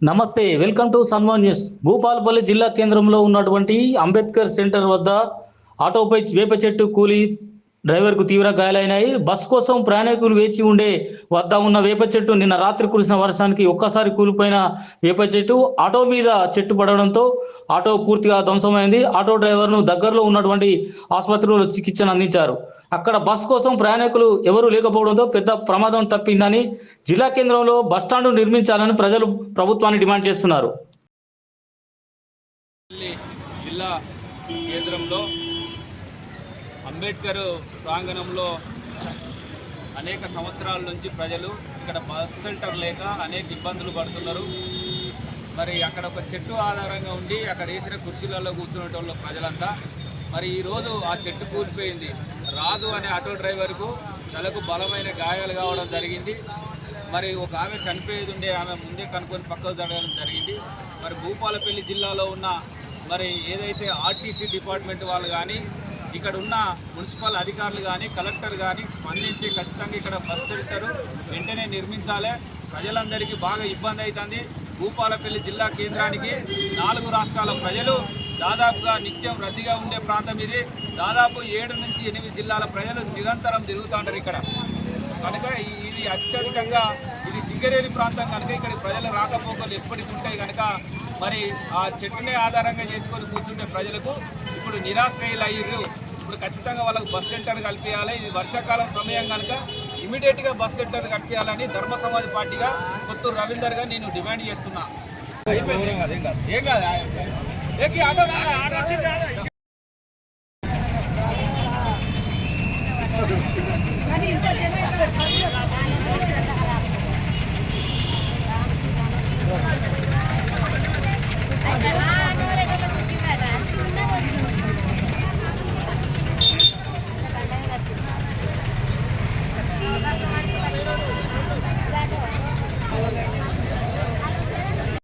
నమస్తే welcome to Sanman news. Bhupalpally జిల్లా కేంద్రంలో ఉన్నటువంటి అంబేద్కర్ సెంటర్ వద్ద ఆటోపై వేప చెట్టు కూలి డ్రైవర్కు తీవ్ర గాయాలైనాయి. బస్ కోసం ప్రయాణికులు వేచి ఉండే వద్ద ఉన్న వేప చెట్టు నిన్న రాత్రి కురిసిన వర్షానికి ఒక్కసారి కూలిపోయిన వేప చెట్టు ఆటో మీద చెట్టు పడడంతో ఆటో పూర్తిగా ధ్వంసమైంది. ఆటో డ్రైవర్ను దగ్గరలో ఉన్నటువంటి ఆసుపత్రిలో చికిత్సను అందించారు. అక్కడ బస్ కోసం ప్రయాణికులు ఎవరూ లేకపోవడంతో పెద్ద ప్రమాదం తప్పిందని జిల్లా కేంద్రంలో బస్టాండ్ నిర్మించాలని ప్రజలు ప్రభుత్వాన్ని డిమాండ్ చేస్తున్నారు. జిల్లా కేంద్రంలో అంబేద్కర్ ప్రాంగణంలో అనేక సంవత్సరాల నుంచి ప్రజలు ఇక్కడ బస్ షెల్టర్ లేక అనేక ఇబ్బందులు పడుతున్నారు. మరి అక్కడ ఒక చెట్టు ఆధారంగా ఉండి అక్కడ వేసిన కుర్చీలలో కూర్చునేటోళ్ళు ప్రజలంతా. మరి ఈరోజు ఆ చెట్టు కూలిపోయింది. రాజు అనే ఆటో డ్రైవర్కు తలకు బలమైన గాయాలు కావడం జరిగింది. మరి ఒక ఆమె చనిపోయేది ఉండే ఆమె ముందే కనుక్కొని పక్కకు జరగడం జరిగింది. మరి భూపాలపల్లి జిల్లాలో ఉన్న మరి ఏదైతే ఆర్టీసీ డిపార్ట్మెంట్ వాళ్ళు కానీ ఇక్కడ ఉన్న మున్సిపల్ అధికారులు కానీ కలెక్టర్ కానీ స్పందించి ఖచ్చితంగా ఇక్కడ బస్ షెల్టర్ వెంటనే నిర్మించాలి. ప్రజలందరికీ బాగా ఇబ్బంది అవుతుంది. భూపాలపల్లి జిల్లా కేంద్రానికి నాలుగు రాష్ట్రాల ప్రజలు దాదాపుగా నిత్యం రద్దీగా ఉండే ప్రాంతం ఇది. దాదాపు ఏడు నుంచి ఎనిమిది జిల్లాల ప్రజలు నిరంతరం తిరుగుతుంటారు ఇక్కడ. కనుక ఇది అత్యధికంగా ఇది సింగరేణి ప్రాంతం కనుక ఇక్కడ ప్రజల రాకపోకలు ఎప్పటికి ఉంటాయి కనుక మరి ఆ చెట్టునే ఆధారంగా చేసుకొని కూర్చుంటే ప్రజలకు ఇప్పుడు నిరాశ్రయులు అయ్యారు ఇప్పుడు ఖచ్చితంగా వాళ్ళకు బస్ సెంటర్ కల్పించాలి. ఇది వర్షాకాలం సమయం కనుక ఇమీడియట్గా బస్ సెంటర్ కల్పించాలని ధర్మ సమాజ్ పార్టీగా కొత్తూరు రవీందర్గా నేను డిమాండ్ చేస్తున్నా. ఏం కాదు